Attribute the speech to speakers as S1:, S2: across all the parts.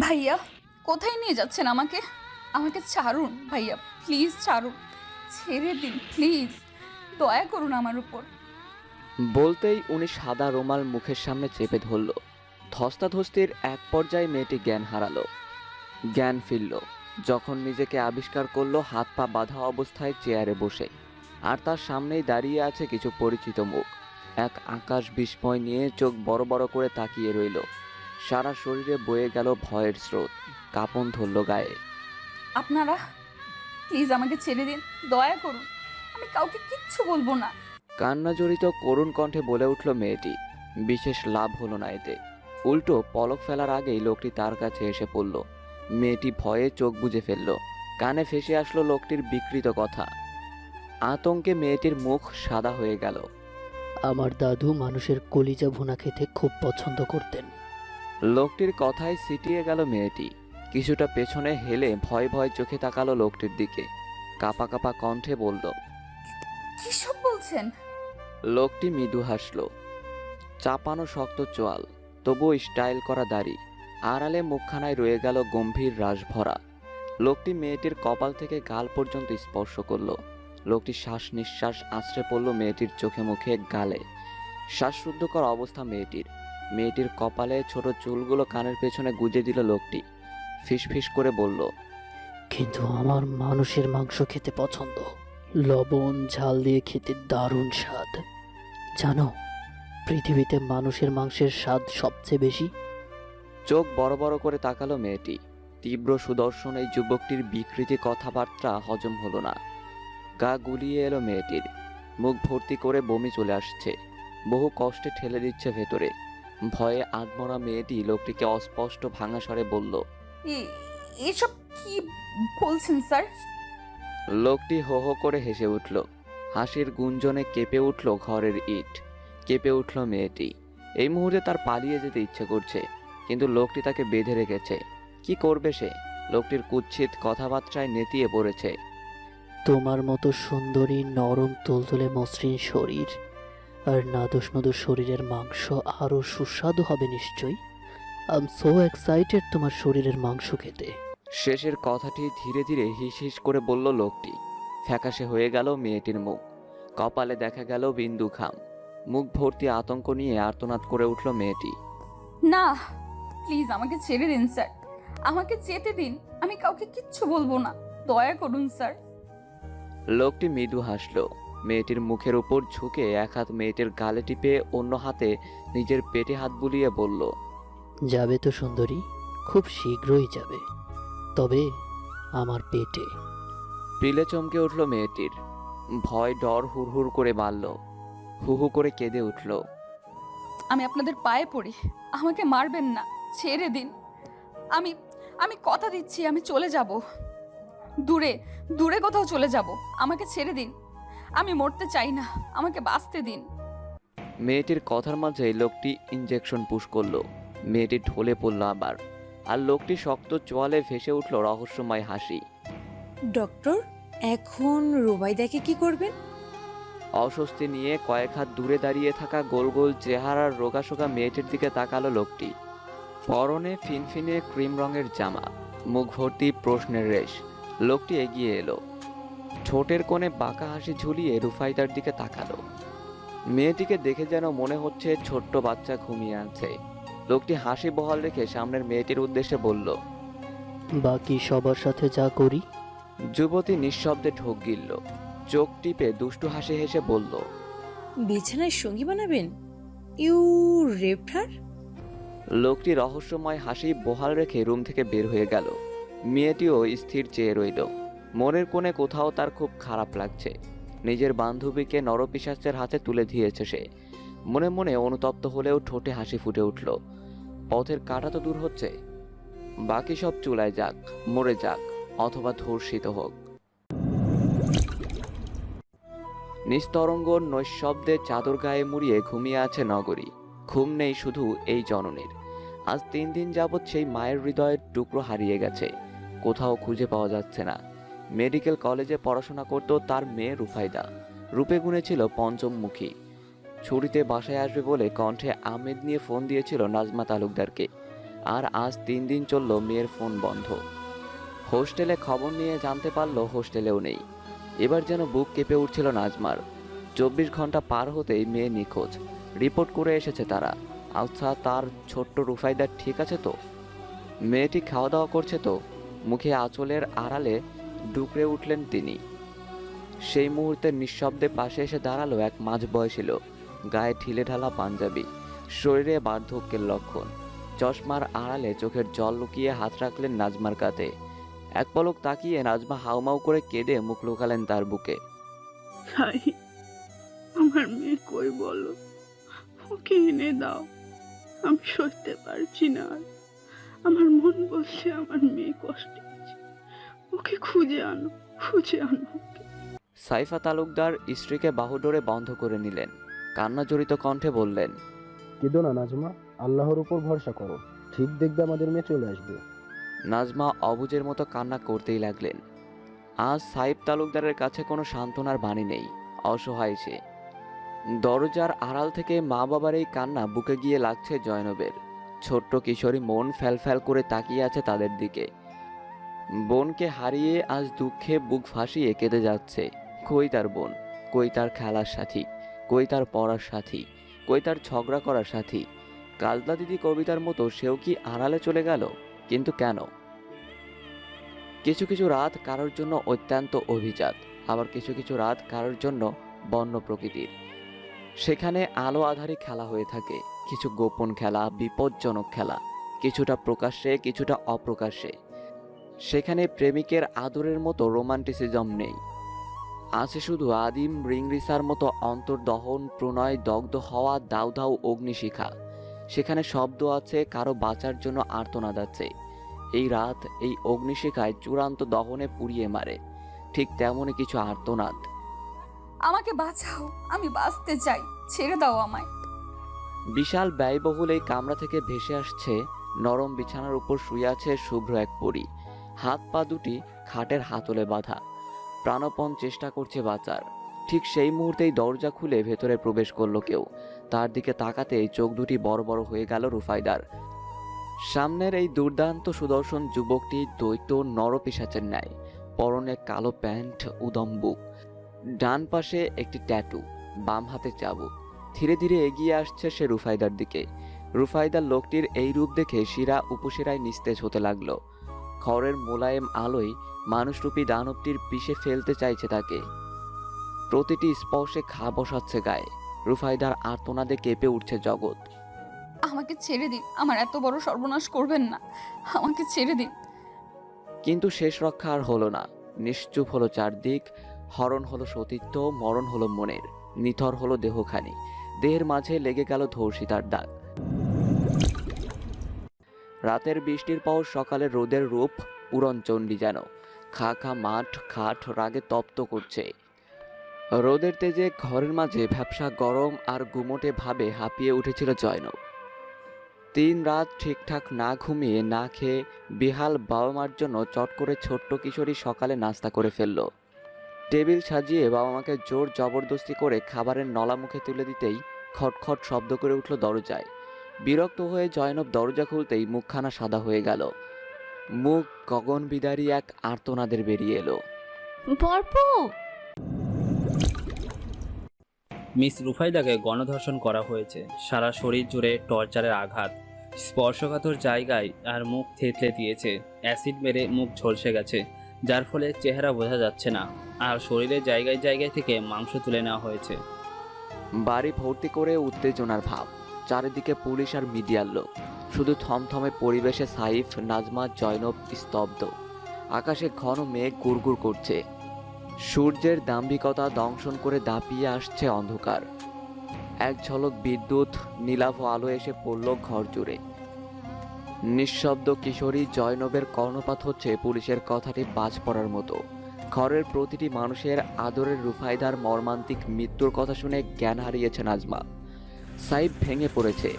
S1: ভাইয়া, কোথায় নিয়ে যাচ্ছেন আমাকে? আমাকে ছাড়ুন ভাইয়া, প্লিজ ছাড়ুন। ছেড়ে দিন, প্লিজ। দয়া করুন আমার উপর।
S2: বলতেই উনি সাদা রুমাল মুখের সামনে চেপে ধরল। ধস্তাধস্তির এক পর্যায়ে মেয়েটি জ্ঞান হারালো। জ্ঞান ফিরল, যখন নিজেকে আবিষ্কার করল হাত পা বাঁধা অবস্থায় চেয়ারে বসে। আর তার সামনেই দাঁড়িয়ে আছে কিছু পরিচিত মুখ। এক আকাশ বিস্ময় নিয়ে চোখ বড় বড় করে তাকিয়ে রইল। সারা শরীরে বয়ে গেল ভয়ের স্রোত কাঁপন ধরল গায়ে।
S1: আপনারা প্লিজ আমাকে ছেড়ে দিন দয়া করুন আমি কাউকে কিচ্ছু বলব না।
S2: কান্নাজড়িত করুণ কণ্ঠে বলে উঠল মেয়েটি বিশেষ লাভ হলো না এতে। উল্টো পলক ফেলার আগেই লোকটি তার কাছে এসে পড়ল। মেয়েটি ভয়ে চোখ বুজে ফেলল কানে ফেসে আসলো লোকটির বিকৃত কথা। আতঙ্কে মেয়েটির মুখ সাদা হয়ে গেল।
S3: আমার দাদু মানুষের কলিজা ভুনা খেতে খুব পছন্দ করতেন।
S2: লোকটির কথায় সিটিয়ে গেল মেয়েটি। কিছুটা পেছনে হেলে ভয় ভয় চোখে তাকালো লোকটির দিকে। কাপা কাপা কণ্ঠে বলল
S1: কিসব বলছেন?
S2: লোকটি মৃদু হাসল। চাপানো শক্ত চোয়াল তবুও স্টাইল করা দাড়ি আড়ালে মুখখানায় রয়ে গেল গম্ভীর রাস ভরা লোকটি মেয়েটির কপাল থেকে গাল পর্যন্ত স্পর্শ করল। লোকটি শ্বাস নিঃশ্বাস আশ্রে পড়ল মেয়েটির চোখে মুখে গালে। শ্বাসরুদ্ধকর অবস্থা মেয়েটির। মেয়েটির কপালে ছোট চুলগুলো কানের পেছনে গুজে দিল লোকটি। ফিসফিস করে বলল
S3: কিন্তু আমার মানুষের মাংস খেতে পছন্দ। লবণ ঝাল দিয়ে খেতে দারুণ স্বাদ। জানো পৃথিবীতে মানুষের মাংসের স্বাদ সবচেয়ে বেশি?
S2: চোখ বড় বড় করে তাকালো মেয়েটি। তীব্র সুদর্শন এই যুবকটির বিকৃতি কথাবার্তা হজম হলো না। গা গুলিয়ে এলো মেয়েটির। মুখ ভর্তি করে বমি চলে আসছে। বহু কষ্টে ঠেলে দিচ্ছে ভেতরে। ভয়ে আত্মরা মেয়েটি লোকটিকে অস্পষ্ট ভাঙা স্বরে বলল
S1: এ- এসব কি বলছেন স্যার?
S2: লোকটি হো হো করে হেসে উঠল। হাসির গুঞ্জনে কেঁপে উঠল ঘরের ইট। কেঁপে উঠল মেয়েটি। এই মুহূর্তে তার পালিয়ে যেতে ইচ্ছে করছে কিন্তু লোকটি তাকে বেঁধে রেখেছে। কি করবে সে? লোকটির কুৎসিত কথাবার্তায় নেতিয়ে পড়েছে।
S3: তোমার মতো সুন্দরী নরম তুলতুলে মসৃণ শরীর। আর নাদুস নদুস শরীরের মাংস আরও সুস্বাদু হবে নিশ্চয়ই। আই এম সো এক্সাইটেড তোমার শরীরের মাংস খেতে।
S2: শেষের কথাটি ধীরে ধীরে হিস হিস করে বলল লোকটি। ফ্যাকাশে হয়ে গেল মেয়েটির মুখ। কপালে দেখা গেল বিন্দু খাম মুখ ভর্তি আতঙ্ক নিয়ে আর্তনাদ করে উঠল মেয়েটি।
S1: না প্লিজ আমাকে ছেড়ে দিন স্যার। আমাকে যেতে দিন আমি কাউকে কিচ্ছু বলব না। দয়া করুন স্যার।
S2: লোকটি মৃদু হাসল। মেয়েটির মুখের উপর ঝুঁকে এক হাত মেয়েটির গালে টিপে অন্য হাতে নিজের পেটে হাত বুলিয়ে বলল
S3: যাবে তো সুন্দরী খুব শীঘ্রই যাবে। তবে আমার পেটে।
S2: পিলে চমকে উঠল মেয়েটির। ভয় ডর হুড়হুড় করে মারল। হু হু করে কেঁদে উঠল।
S1: আমি আপনাদের পায়ে পড়ি। আমাকে মারবেন না। ছেড়ে দিন। আমি আমি কথা দিচ্ছি আমি চলে যাব। দূরে দূরে কোথাও চলে যাব। আমাকে ছেড়ে দিন। আমি মরতে চাই না আমাকে বাঁচতে দিন।
S2: মেয়েটির কথার মাঝে লোকটি ইঞ্জেকশন পুশ করল। মেয়েটি ঢলে পড়ল আবার। আর লোকটি শক্ত চোয়ালে ভেসে উঠল রহস্যময় হাসি।
S4: ডক্টর এখন রুবাইদাকে কি করবেন?
S2: অস্বস্তি নিয়ে কয়েক হাত দূরে দাঁড়িয়ে থাকা গোল গোল চেহারার রোগাশোগা মেয়েটির দিকে তাকালো লোকটি। পরনে ফিনফিনে ক্রিম রঙের জামা মুখ ভর্তি প্রশ্নের রেশ। লোকটি এগিয়ে এলো। ঠোঁটের কোণে বাঁকা হাসি ঝুলিয়ে রুফাই তার দিকে তাকালো। মেয়েটিকে দেখে যেন মনে হচ্ছে ছোট্ট বাচ্চা ঘুমিয়ে আছে। লোকটি হাসি বহাল রেখে সামনের মেয়েটির উদ্দেশ্যে বলল
S3: বাকি সবার সাথে যা করি।
S2: যুবতী নিঃশব্দে ঢোক গিলল। চোখ টিপে দুষ্টু হাসি হেসে বলল
S4: বিছানায় সঙ্গী বানাবেন? ইউ রেপটার
S2: লোকটি রহস্যময় হাসি বহাল রেখে রুম থেকে বের হয়ে গেল। মেয়েটিও স্থির চেয়ে রইল। মনের কোণে কোথাও তার খুব খারাপ লাগছে। নিজের বান্ধবীকে নরপিশাচের হাতে তুলে দিয়েছে সে। মনে মনে অনুতপ্ত হলেও ঠোঁটে হাসি ফুটে উঠল। পথের কাটা তো দূর হচ্ছে। বাকি সব চুলায় যাক, মরে যাক, অথবা ধর্ষিত হোক। নিস্তরঙ্গ নৈশব্দে চাদর গায়ে মুড়িয়ে ঘুমিয়ে আছে নগরী। ঘুম নেই শুধু এই জননীর। আজ তিন দিন যাবৎ সেই মায়ের হৃদয়ের টুকরো হারিয়ে গেছে। কোথাও খুঁজে পাওয়া যাচ্ছে না। মেডিকেল কলেজে পড়াশোনা করত তার মেয়ে রুফাইদা। রূপে গুণে ছিল পঞ্চমমুখী। ছুরিতে বাসায় আসবে বলে কণ্ঠে আমেদ নিয়ে ফোন দিয়েছিল নাজমা তালুকদারকে। আর আজ তিন দিন চলল মেয়ের ফোন বন্ধ। হোস্টেলে খবর নিয়ে জানতে পারল হোস্টেলেও নেই। এবার যেন বুক কেঁপে উঠছিল নাজমার। চব্বিশ ঘণ্টা পার হতেই মেয়ে নিখোঁজ। রিপোর্ট করে এসেছে তারা। আচ্ছা তার ছোট্ট রুফাইদার ঠিক আছে তো? মেয়েটি খাওয়া দাওয়া করছে তো? মুখে আঁচলের আড়ালে ডুকরে উঠলেন তিনি। সেই মুহূর্তে নিঃশব্দে পাশে এসে দাঁড়াল এক মাঝ বয়সী লোক। গায়ে ঢিলে ঢালা পাঞ্জাবি। শরীরে বার্ধক্যের লক্ষণ। চশমার আড়ালে চোখের জল লুকিয়ে হাত রাখলেন নাজমার কাতে এক পলক তাকিয়ে নাজমা হাউমাউ করে কেঁদে মুখ লুকালেন তার বুকে।
S5: আমার মেয়ে কই বলো? ওকে এনে দাও। আমি সইতে পারছি না। আমার মন বলছে আমার মেয়ে কষ্টে ওকে খুঁজে আনো খুঁজে আনো
S2: সাইফা তালুকদার স্ত্রীকে বাহুডোরে বন্ধ করে নিলেন। কান্না জড়িত কণ্ঠে বললেন
S6: কেঁদো না নাজমা আল্লাহর উপর ভরসা করো। ঠিক দেখবে আমাদের মেয়ে চলে আসবে।
S2: নাজমা অবুজের মতো কান্না করতেই লাগলেন। আজ সাইফ তালুকদারের কাছে কোনো সান্ত্বনার বাণী নেই অসহায় সে। দরজার আড়াল থেকে মা বাবার এই কান্না বুকে গিয়ে লাগছে জয়নবের। ছোট্ট কিশোরী মন ফ্যাল করে তাকিয়ে আছে তাদের দিকে। বোনকে হারিয়ে আজ দুঃখে বুক ফাঁসিয়ে কেঁদে যাচ্ছে। কই তার বোন? কই তার খেলার সাথী? কই তার পড়ার সাথী? কই তার ঝগড়া করার সাথী? কাজলা দিদি কবিতার মতো সেও কি আড়ালে চলে গেল? কিন্তু কেন? কিছু কিছু রাত কারোর জন্য অত্যন্ত অভিজাত, আবার কিছু কিছু রাত কারোর জন্য বন্য প্রকৃতির। সেখানে আলো আধারে খেলা হয়ে থাকে, কিছু গোপন খেলা, বিপজ্জনক খেলা, কিছুটা প্রকাশ্যে, কিছুটা অপ্রকাশ্যে। সেখানে প্রেমিকের আদরের মতো রোমান্টিসিজম নেই। আছে শুধু আদিম রিংরিসার মতো অন্তর্দহন প্রণয় দগ্ধ হওয়া দাউ দাউ অগ্নিশিখা। সেখানে শব্দ আছে কারও বাঁচার জন্য আর্তনাদ আছে। এই রাত এই অগ্নিশিখায় চূড়ান্ত দহনে পুড়িয়ে মারে। ঠিক তেমনই কিছু আর্তনাদ।
S1: আমাকে বাঁচাও আমি বাঁচতে চাই ছেড়ে দাও আমায়।
S2: বিশাল ব্যয়বহুল এই কামরা থেকে ভেসে আসছে নরম বিছানার উপর শুয়ে আছে শুভ্র এক পরী। হাত পা দুটি খাটের হাতলে বাঁধা। প্রাণপণ চেষ্টা করছে বাঁচার ঠিক সেই মুহূর্তেই দরজা খুলে ভেতরে প্রবেশ করল কেউ। তার দিকে তাকাতেই চোখ দুটি বড় বড় হয়ে গেল রুফাইদার। সামনের এই দুর্দান্ত সুদর্শন যুবকটি দ্বৈত নরপিসাচের ন্যায়। পরনে কালো প্যান্ট উদম্বুক ডান পাশে একটি ট্যাটু, বাম হাতে চাবুক। ধীরে ধীরে এগিয়ে আসছে সে রুফাইদার দিকে। রুফাইদার লোকটির এই রূপ দেখে শিরা উপশিরায় নিস্তেজ হতে লাগল। খড়ের মোলায়েম আলোয় মানুষরূপী দানবটির পিষে ফেলতে চাইছে তাকে। প্রতিটি স্পর্শে খা বসাচ্ছে গায়ে। রুফাইদার আর্তনাদে কেঁপে উঠছে জগৎ।
S1: আমাকে ছেড়ে দিন আমার এত বড় সর্বনাশ করবেন না। আমাকে ছেড়ে দিন।
S2: কিন্তু শেষ রক্ষা আর হলো না। নিশ্চুপ হলো চারদিক হরণ হলো সতীত্ব মরণ হলো মনের। নিথর হলো দেহখানি। দেহের মাঝে লেগে গেল ধর্ষিতার দাগ। রাতের বৃষ্টির পর সকালে রোদের রূপ উড়নচণ্ডী যেন। খা খা মাঠ, খাট, রাগে তপ্ত করছে। রোদের তেজে ঘরের মাঝে ভ্যাবসা গরম আর গুমোটে ভাবে হাঁপিয়ে উঠেছিল জয়নব। তিন রাত ঠিকঠাক না ঘুমিয়ে না খেয়ে বিহাল বাবা মার জন্য চট করে ছোট্ট কিশোরী সকালে নাস্তা করে ফেলল। টেবিল সাজিয়ে বাবা মাকে জোর জবরদস্তি করে খাবারের নলা মুখে তুলে দিতেই খটখট শব্দ করে উঠল দরজায়। বিরক্ত হয়ে জয়নব দরজা খুলতেই মুখখানা সাদা হয়ে গেল। মুখ গগন বিদারী এক আর্তনাদের বেরিয়ে এলো।
S7: বর্প!
S8: মিস রুফাইদাকে গণধর্ষণ করা হয়েছে। সারা শরীর জুড়ে টর্চারের আঘাত। স্পর্শকাতর জায়গায় আর মুখ থেতলে দিয়েছে। অ্যাসিড মেরে মুখ ঝলসে গেছে যার ফলে চেহারা বোঝা যাচ্ছে না। আর শরীরের জায়গায় জায়গায় থেকে মাংস তুলে নেওয়া হয়েছে।
S2: বাড়ি ভর্তি করে উত্তেজনার ভাব। চারিদিকে পুলিশ আর মিডিয়ার লোক। শুধু থমথমে পরিবেশে সাইফ, নাজমা, জয়নব স্তব্ধ। আকাশে ঘন মেঘ গুড়গুড় করছে। সূর্যের দাম্ভিকতা দংশন করে দাপিয়ে আসছে অন্ধকার। এক ঝলক বিদ্যুৎ নীলাভ আলো এসে পড়ল ঘর জুড়ে। নিঃশব্দ কিশোরী জয়নবের কর্ণপাত হচ্ছে পুলিশের কথাটি বাজ পড়ার মতো। ঘরের প্রতিটি মানুষের আদরের রুফাইদার মর্মান্তিক মৃত্যুর কথা শুনে জ্ঞান হারিয়েছে নাজমা। সাইব ভেঙে পড়েছে।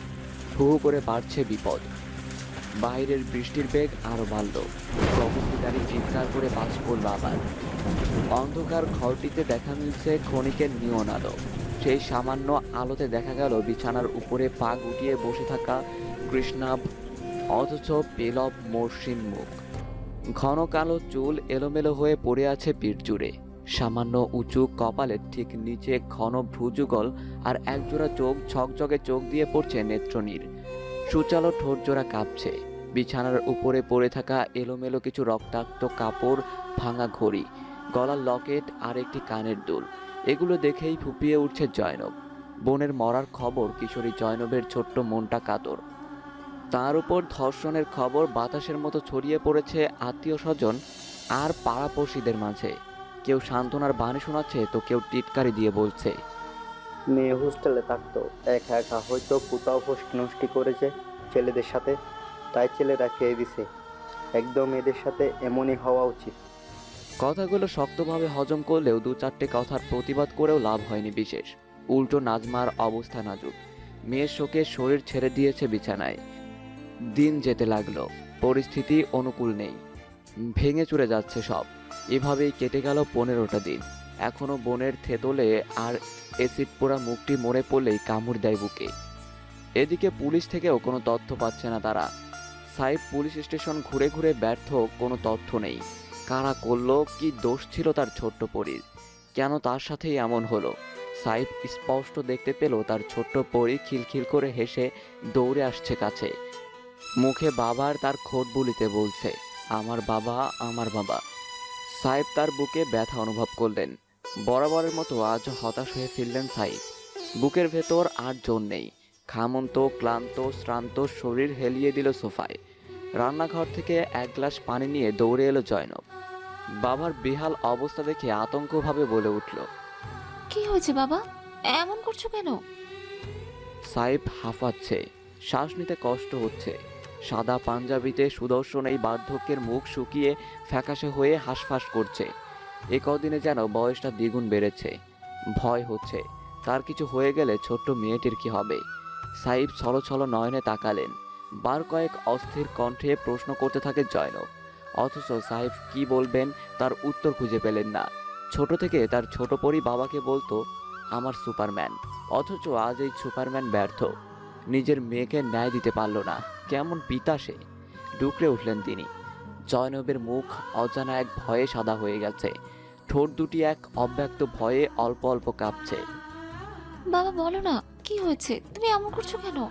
S2: হু হু করে বাড়ছে বিপদ। বাইরের বৃষ্টির বেগ আরও বাড়ল। কর্মচারী চিৎকার করে বাজ পড়ল আবার অন্ধকার ঘরটিতে দেখা মিলছে ক্ষণিকের নিয়ন আলো সেই সামান্য আলোতে দেখা গেল বিছানার উপরে পা গুটিয়ে বসে থাকা কৃষ্ণাভ অথচ পেলব মসৃণ মুখ। ঘন কালো চুল এলোমেলো হয়ে পড়ে আছে পিঠ জুড়ে। সামান্য উঁচু কপালের ঠিক নিচে ঘন ভ্রুযুগল আর একজোড়া চোখ ঝকঝকে চোখ দিয়ে পড়ছে নেত্রনীর। সুচালো ঠোঁট জোড়া কাঁপছে। বিছানার উপরে পড়ে থাকা এলোমেলো কিছু রক্তাক্ত কাপড় ভাঙা ঘড়ি, গলার লকেট আর একটি কানের দুল, এগুলো দেখেই ফুপিয়ে উঠছে জয়নব। বোনের মরার খবর কিশোরী জয়নবের ছোট্ট মনটা কাতর। তার উপর ধর্ষণের খবর বাতাসের মতো ছড়িয়ে পড়েছে আত্মীয় স্বজন আর পাড়াপড়শিদের মাঝে। কেউ সান্ত্বনার বাণী শোনাচ্ছে তো কেউ টিটকারি দিয়ে বলছে।
S7: মেয়ে হোস্টেলে থাকতো একা একা হয়তো কোথাও হোস্ট নষ্টি করেছে ছেলেদের সাথে তাই ছেলেরা খেয়ে দিছে। একদম এদের সাথে এমনই হওয়া উচিত।
S2: কথাগুলো শক্তভাবে হজম করলেও দু চারটে কথার প্রতিবাদ করেও লাভ হয়নি বিশেষ। উল্টো নাজমার অবস্থা নাজুক। মেয়ের শোকে শরীর ছেড়ে দিয়েছে বিছানায়। দিন যেতে লাগল পরিস্থিতি অনুকূল নেই। ভেঙে চুরে যাচ্ছে সব। এভাবেই কেটে গেল পনেরোটা দিন। এখনও বোনের থেতলে আর এসিড পোড়া মুখটি মরে পড়লেই কামড় দেয় বুকে। এদিকে পুলিশ থেকেও কোনো তথ্য পাচ্ছে না তারা। সাইব পুলিশ স্টেশন ঘুরে ঘুরে ব্যর্থ, কোনো তথ্য নেই। কারা করল, কি দোষ ছিল তার ছোট্ট পরীর? কেন তার সাথেই এমন হলো? সাইফ স্পষ্ট দেখতে পেল তার ছোট্ট পরী খিলখিল করে হেসে দৌড়ে আসছে কাছে। মুখে বাবার তার খোট বুলিতে বলছে। আমার বাবা আমার বাবা। সাইফ তার বুকে ব্যথা অনুভব করলেন। বরাবরের মতো আজ হতাশ হয়ে ফিরলেন সাইফ বুকের ভেতর আর জোর নেই। খামন্ত ক্লান্ত শ্রান্ত শরীর হেলিয়ে দিল সোফায়। রান্নাঘর থেকে এক গ্লাস পানি নিয়ে দৌড়ে এলো জয়নব। বাবার বেহাল অবস্থা দেখে আতঙ্কভাবে বলে উঠল
S9: কি হয়েছে বাবা? এমন করছ কেন?
S2: সাইফ হাঁফাচ্ছে। শ্বাস নিতে কষ্ট হচ্ছে। সাদা পাঞ্জাবিতে সুদর্শন এই বার্ধক্যের মুখ শুকিয়ে ফ্যাকাশে হয়ে হাঁসফাঁস করছে। এ কদিনে যেন বয়সটা দ্বিগুণ বেড়েছে। ভয় হচ্ছে। তার কিছু হয়ে গেলে ছোট্ট মেয়েটির কি হবে? সাইফ ছলো ছলো নয়নে তাকালেন। বার কয়েক অস্থির কণ্ঠে প্রশ্ন করতে থাকে জয়নব। অথচ সাইফ কি বলবেন তার উত্তর খুঁজে পেলেন না। ছোট থেকে তার ছোট পরি বাবাকে বলতো, আমার সুপারম্যান। অথচ আজ এই সুপারম্যান ব্যর্থ। নিজের মেয়েকে ন্যায় দিতে পারল না। কেমন পিতা সে। ডুকরে উঠলেন তিনি। জয়নবের মুখ অজানা এক ভয়ে সাদা হয়ে গেছে। ঠোঁট দুটি এক অব্যক্ত ভয়ে অল্প অল্প কাঁপছে।
S9: বাবা বলো না কি হয়েছে? তুমি এমন করছ কেন?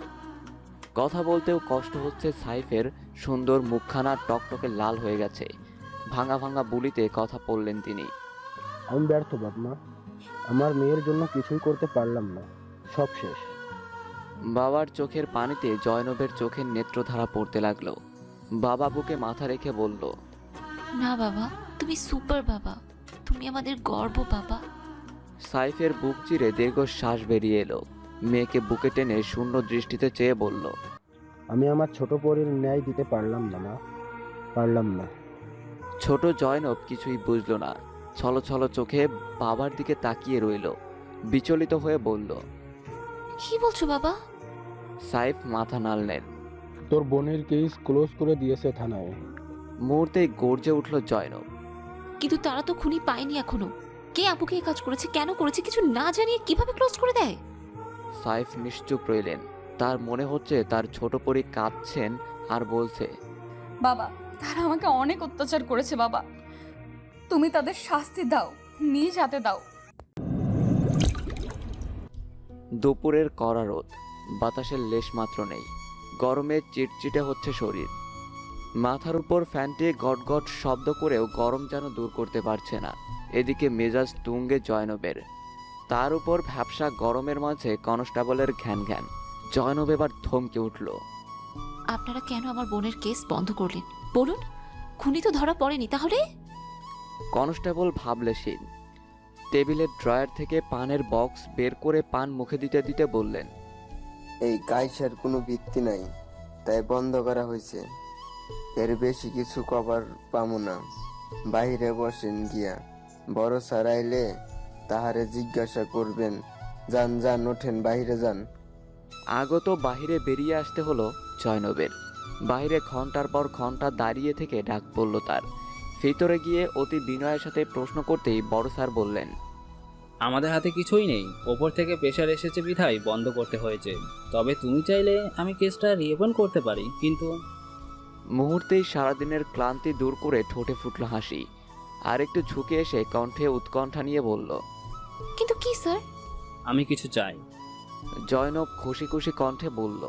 S2: কথা বলতেও কষ্ট হচ্ছে সাইফের। সুন্দর মুখখানা টকটকে লাল হয়ে গেছে। ভাঙা ভাঙা বুলিতে কথা বললেন তিনি।
S6: আমি ব্যর্থ বাপমা। আমার মেয়ের জন্য কিছুই করতে পারলাম না। সব শেষ।
S2: বাবার চোখের পানিতে জয়নবের চোখের নেত্রধারা পড়তে লাগল। বাবা বুকে মাথা রেখে বলল
S9: না বাবা তুমি সুপার বাবা। তুমি আমাদের গর্ব বাবা।
S2: সাইফের বুক চিরে দীর্ঘশ্বাস বেরিয়ে এলো। মেয়েকে বুকে টেনে শূন্য দৃষ্টিতে চেয়ে বলল
S6: আমি আমার ছোট পরীর ন্যায় দিতে পারলাম না মা। পারলাম না।
S2: ছোট জয়নব কিছুই বুঝল না। ছলো ছলো চোখে বাবার দিকে তাকিয়ে রইল। বিচলিত হয়ে বলল
S9: কি বলছো বাবা?
S2: সাইফ মাথা নাড়লেন।
S6: তোর বোনের কেস ক্লোজ করে দিয়েছে থানায়।
S2: মুহূর্তেই গর্জে উঠল জয়নব।
S9: কিন্তু তারা তো খুনি পায়নি এখনও। কে আপুকে এই কাজ করেছে কেন করেছে কিছু না জানিয়ে কীভাবে ক্লোজ করে দেয়?
S2: সাইফ নিশ্চুপ রইলেন। তার মনে হচ্ছে তার ছোট পরি কাঁদছেন আর বলছে
S1: বাবা তারা আমাকে অনেক অত্যাচার করেছে বাবা। তুমি তাদের শাস্তি দাও নিজ হাতে দাও।
S2: দুপুরের কড়া রোদ বাতাসের লেশ মাত্র নেই গরমে চিটচিটে হচ্ছে শরীর। মাথার উপর ফ্যানটি গটগট শব্দ করেও গরম যেন দূর করতে পারছে না এদিকে মেজাজ তুঙ্গে জয়নবের। তার উপর ভ্যাবসা গরমের মাঝে কনস্টেবলের ঘ্যান ঘ্যান জয়নব এবার থমকে উঠল।
S9: আপনারা কেন আমার বোনের কেস বন্ধ করলেন? বলুন খুনি তো ধরা পড়েনি তাহলে?
S2: কনস্টেবল ভাবলেশীন টেবিলের ড্রয়ার থেকে পানের বক্স বের করে পান মুখে দিতে দিতে বললেন
S10: এই কাইসার কোনো ভিত্তি নাই তাই বন্ধ করা হয়েছে। এর বেশি কিছু কভার পামু না। বাইরে বসেন গিয়া। বড় স্যার আইলে তাহারে জিজ্ঞাসা করবেন যান যান ওঠেন বাইরে যান।
S2: আগত বাহিরে বেরিয়ে আসতে হলো জয়নবের। বাইরে ঘণ্টার পর ঘণ্টা দাঁড়িয়ে থেকে ডাক পড়ল তার। ভিতরে গিয়ে অতি বিনয়ের সাথে প্রশ্ন করতেই বড় স্যার বললেন
S8: আমাদের হাতে কিছুই নেই। ওপর থেকে প্রেশার এসেছে বিধায় বন্ধ করতে হয়েছে। তবে তুমি চাইলে আমি কেসটা রিওপেন করতে পারি কিন্তু
S2: মুহূর্তেই সারাদিনের ক্লান্তি দূর করে ঠোঁটে ফুটল হাসি। আর একটু ঝুঁকে এসে কণ্ঠে উৎকণ্ঠা নিয়ে বলল
S9: কিন্তু কি স্যার?
S8: আমি কিছু চাই।
S2: জয়নব খুশি খুশি কণ্ঠে বলল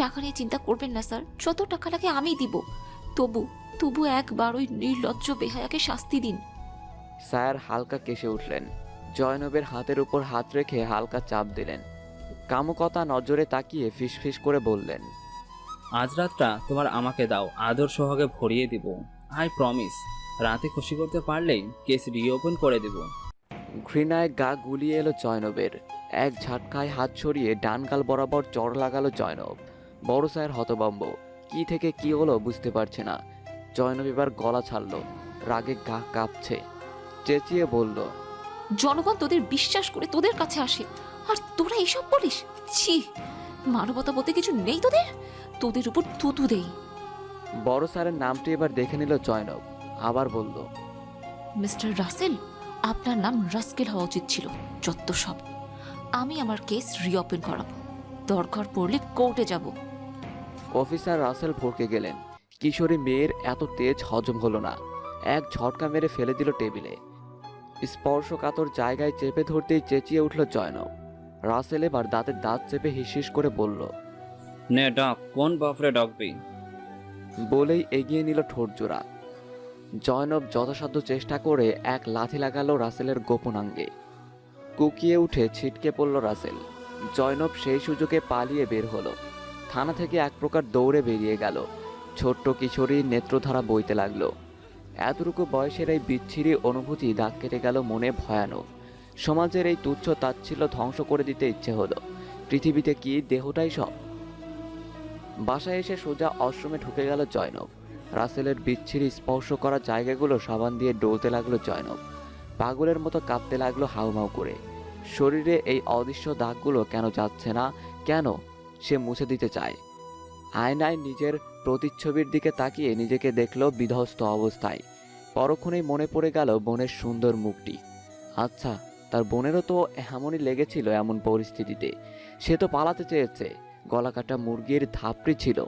S9: টাকা নিয়ে চিন্তা করবেন না স্যার। যত টাকা লাগে আমি দিব। তবু তবু একবার ওই নির্লজ্জ বেহায়াকে শাস্তি দিন।
S2: স্যার হালকা কেসে উঠলেন। জয়নবের হাতের উপর হাত রেখে হালকা চাপ দিলেন। কামুকতা নজরে তাকিয়ে ফিসফিস করে বললেন
S8: আজ রাতটা তোমার আমাকে দাও আদর সোহাগে ভরিয়ে দিব। আই প্রমিস রাতে খুশি করতে পারলেই কেস রিওপেন করে দেব।
S2: ঘৃণায় গা গুলিয়ে এলো জয়নবের। এক ঝাটকায় হাত সরিয়ে ডান গাল বরাবর চড় লাগালো জয়নব। বড় স্যার হতবম্ব কি থেকে কি হলো বুঝতে পারছে না। জয়নব এবার গলা ছাড়লো রাগে গা কাঁপছে। চেঁচিয়ে বলল
S9: জনগণ তোদের বিশ্বাস করে তোদের কাছে আসে আর তোরা এসব বলিস? ছি মানবতা বলতে কিছু নেই তোদের? তোদের উপর থুতু দেই।
S2: বড় স্যারের নামটি এবার দেখে নিল জয়নব আবার বলল
S9: মিস্টার রাসেল আপনার নাম রাস্কেল হওয়া উচিত ছিল যত সব। আমি আমার কেস রিওপেন করাবো। দরকার পড়লে কোর্টে যাব।
S2: অফিসার রাসেল ভরকে গেলেন। কিশোরী মেয়ের এত তেজ হজম হলো না। এক ঝটকা মেরে ফেলে দিল টেবিলে। স্পর্শকাতর জায়গায় চেপে ধরতেই চেঁচিয়ে উঠল জয়নব। রাসেল এবার দাঁতের দাঁত চেপে হিসিস করে বলল
S8: নে ডাক কোন বাফরে ডাকবি?
S2: বলেই এগিয়ে নিল ঠোঁট জোড়া। জয়নব যথাসাধ্য চেষ্টা করে এক লাথি লাগালো রাসেলের গোপনাঙ্গে কুকিয়ে উঠে ছিটকে পড়ল রাসেল। জয়নব সেই সুযোগে পালিয়ে বের হলো। থানা থেকে এক প্রকার দৌড়ে বেরিয়ে গেল। ছোট্ট কিশোরীর নেত্রধারা বইতে লাগল। এতটুকু বয়সের এই বিচ্ছিরি অনুভূতি দাগ কেটে গেল মনে ভয়ানক। সমাজের এই তুচ্ছ তাচ্ছিল্য ধ্বংস করে দিতে ইচ্ছে হলো। পৃথিবীতে কি দেহটাই সব? বাসায় এসে সোজা অশ্রমে ঢুকে গেল জয়নব। রাসেলের বিচ্ছিরি স্পর্শ করা জায়গাগুলো সাবান দিয়ে ডলতে লাগল জয়নব। পাগলের মতো কাঁপতে লাগল হাউমাউ করে। শরীরে এই অদৃশ্য দাগগুলো কেন যাচ্ছে না? কেন? সে মুছে দিতে চায়। আয়নায় নিজের প্রতিচ্ছবির দিকে তাকিয়ে নিজেকে দেখল বিধ্বস্ত অবস্থায়। পরক্ষণেই মনে পড়ে গেল বোনের সুন্দর মুখটি। আচ্ছা তার বোনেরও তো এমনই লেগেছিল এমন পরিস্থিতিতে। সে তো পালাতে চেয়েছে, গলাকাটা মুরগির ধাপড়ি ছিল।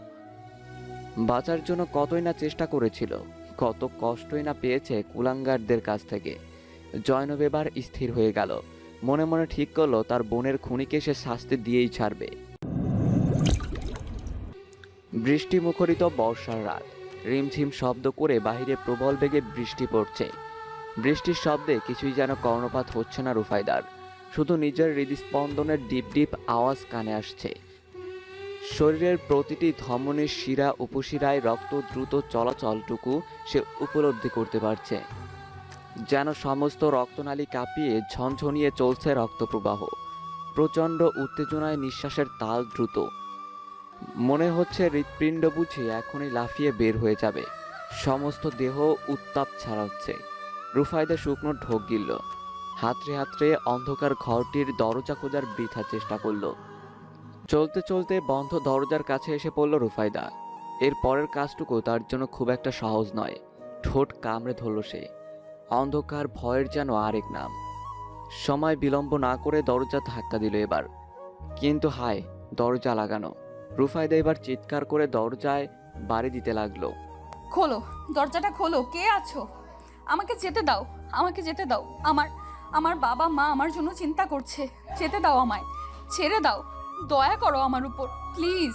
S2: বাঁচার জন্য কতই না চেষ্টা করেছিল, কত কষ্টই না পেয়েছে কুলাঙ্গারদের কাছ থেকে। জয়নব এবার স্থির হয়ে গেল। মনে মনে ঠিক করল তার বোনের খুনিকে সে শাস্তি দিয়েই ছাড়বে। বৃষ্টি মুখরিত বর্ষার রাত। রিমঝিম শব্দ করে বাইরে প্রবল বেগে বৃষ্টি পড়ছে। বৃষ্টির শব্দে কিছুই যেন কর্ণপাত হচ্ছে না রুফাইদার। শুধু নিজের হৃদস্পন্দনের ডিপ ডিপ আওয়াজ কানে আসছে। শরীরের প্রতিটি ধমনীর শিরা উপশিরায় রক্ত দ্রুত চলাচলটুকু সে উপলব্ধি করতে পারছে। যেন সমস্ত রক্তনালী কাঁপিয়ে ঝনঝনিয়ে চলছে রক্তপ্রবাহ। প্রচণ্ড উত্তেজনায় নিঃশ্বাসের তাল দ্রুত। মনে হচ্ছে হৃৎপিণ্ড বুঝে এখনই লাফিয়ে বের হয়ে যাবে। সমস্ত দেহ উত্তাপ ছাড়াচ্ছে। রুফায়দা শুকনো ঢোক গিলল। হাতড়ে হাতড়ে অন্ধকার ঘরটির দরজা খোঁজার বৃথা চেষ্টা করল। চলতে চলতে বন্ধ দরজার কাছে এসে পড়ল রুফায়দা এর পরের কাজটুকু তার জন্য খুব একটা সহজ নয়। ঠোঁট কামড়ে ধরল সে। অন্ধকার ভয়ের যেন আরেক নাম। সময় বিলম্ব না করে দরজা ধাক্কা দিল এবার। কিন্তু হায়, দরজা লাগানো। রুফায়দা এবার চিৎকার করে দরজায় বাড়ি দিতে লাগল।
S1: খোলো, দরজাটা খোলো, কে আছো? আমাকে যেতে দাও, আমাকে যেতে দাও। আমার আমার বাবা মা আমার জন্য চিন্তা করছে। যেতে দাও আমায়, ছেড়ে দাও, দয়া করো আমার উপর, প্লিজ।